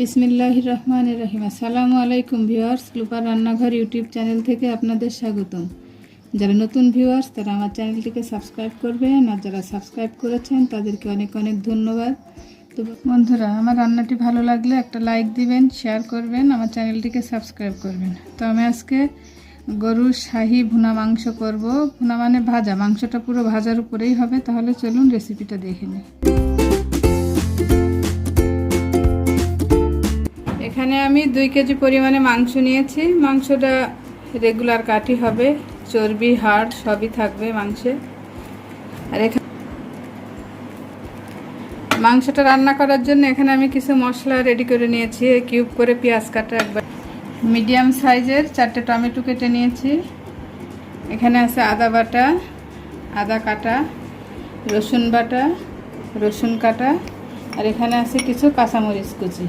বিসমিল্লাহ রহমান রহিম। আসসালামু আলাইকুম ভিউয়ার্স, লুপার রান্নাঘর ইউটিউব চ্যানেল থেকে আপনাদের স্বাগতম। যারা নতুন ভিউয়ার্স, তারা আমার চ্যানেলটিকে সাবস্ক্রাইব করবেন, আর যারা সাবস্ক্রাইব করেছেন, তাদেরকে অনেক অনেক ধন্যবাদ। তো বন্ধুরা, আমার রান্নাটি ভালো লাগলে একটা লাইক দিবেন, শেয়ার করবেন, আমার চ্যানেলটিকে সাবস্ক্রাইব করবেন। তো আমি আজকে গরুর শাহি ভুনা মাংস করব। ভুনা মানে ভাজা, মাংসটা পুরো ভাজার উপরেই হবে। তাহলে চলুন রেসিপিটা দেখে নিই। এখানে আমি দুই কেজি পরিমাণে মাংস নিয়েছি। মাংসটা রেগুলার কাটি হবে। চর্বি, হাড় সবই থাকবে মাংসে। আর এখানে মাংসটা রান্না করার জন্য এখানে আমি কিছু মশলা রেডি করে নিয়েছি। কিউব করে পেঁয়াজ কাটা একবার। মিডিয়াম সাইজের চারটে টমেটো কেটে নিয়েছি। এখানে আছে আদা বাটা, আদা কাটা, রসুন বাটা, রসুন কাটা, আর এখানে আছে কিছু কাঁচামরিচ কুচি।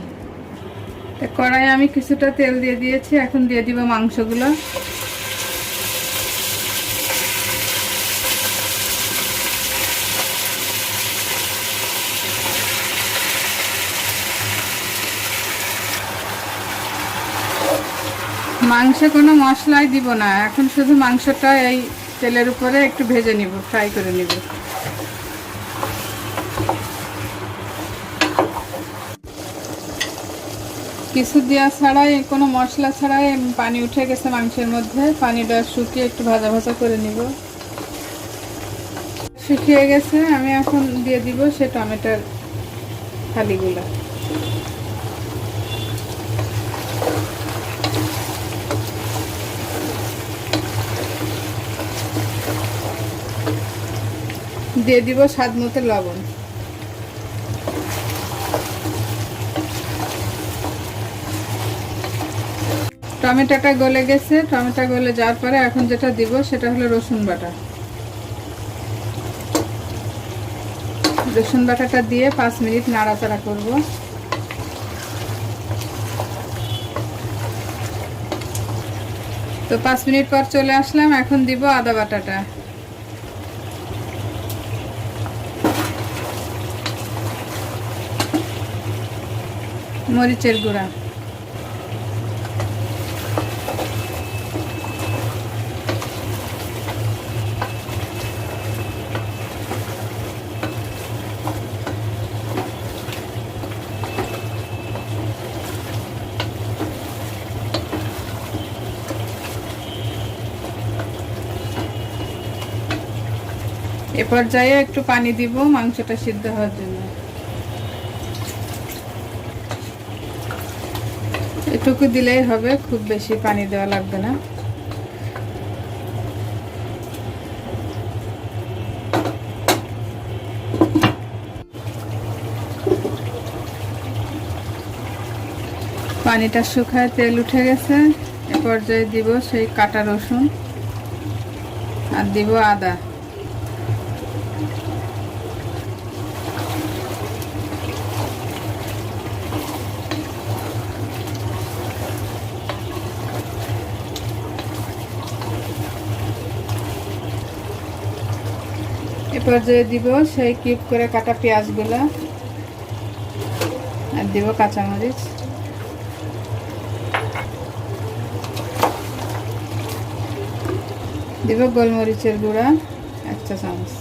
কড়াই আমি কিছুটা তেল দিয়ে দিয়েছি, এখন দিয়ে দিব মাংসগুলো। মাংসে কোনো মশলাই দিব না, এখন শুধু মাংসটা এই তেলের উপরে একটু ভেজে নিব ফ্রাই করে নিব। কিছু দেওয়া ছাড়াই, কোনো মশলা ছাড়াই পানি উঠে গেছে মাংসের মধ্যে। পানিটা শুকিয়ে একটু ভাজা ভাজা করে নিব। শুকিয়ে গেছে, আমি এখন দিয়ে দিব সে টমেটোর ফালিগুলো দিয়ে দিব স্বাদ মতো লবণ। টমেটোটা গলে গেছে, টমেটো গলে যাওয়ার পরে এখন যেটা দিব সেটা হলো রসুন বাটা। রসুন বাটাটা দিয়ে পাঁচ মিনিট নাড়াচাড়া করব। তো পাঁচ মিনিট পর চলে আসলাম, এখন দিব আদা বাটাটা। মরিচের গুঁড়া। এ পর্যায়ে একটু পানি দিব মাংসটা সিদ্ধ হওয়ার জন্য। এটুকু দিলেই হবে, খুব বেশি পানি দেওয়া লাগবে না। পানিটা শুকায়, তেল উঠে গেছে। এ পর্যায়ে দিব সেই কাটা রসুন। আর দিব আদা। পর্যায়ে দিব, সেই কিউব করে কাটা পেঁয়াজগুলো। আর দিব কাঁচামরিচ। দিব গোলমরিচের গুঁড়া, এক চা চামচ।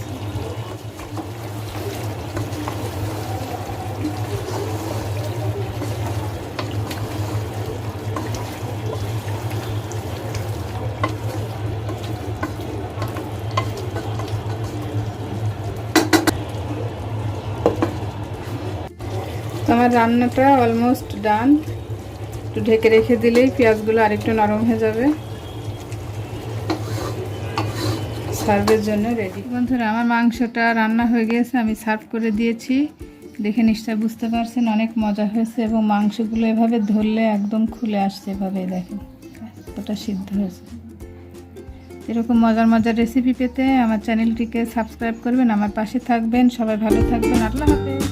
আমার রান্নাটা অলমোস্ট ডান একটু ঢেকে রেখে দিলেই পেঁয়াজগুলো আরেকটু নরম হয়ে যাবে। সার্ভের জন্য রেডি বন্ধুরা, আমার মাংসটা রান্না হয়ে গিয়েছে, আমি সার্ভ করে দিয়েছি। দেখে নিশ্চয় বুঝতে পারছেন অনেক মজা হয়েছে এবং মাংসগুলো এভাবে ধরলে একদম খুলে আসছে এভাবে, দেখেন। ওটা সিদ্ধ হয়েছে। এরকম মজার মজার রেসিপি পেতে আমার চ্যানেলটিকে সাবস্ক্রাইব করবেন, আমার পাশে থাকবেন, সবাই ভালো থাকবেন, আল্লাহ হাফেজ।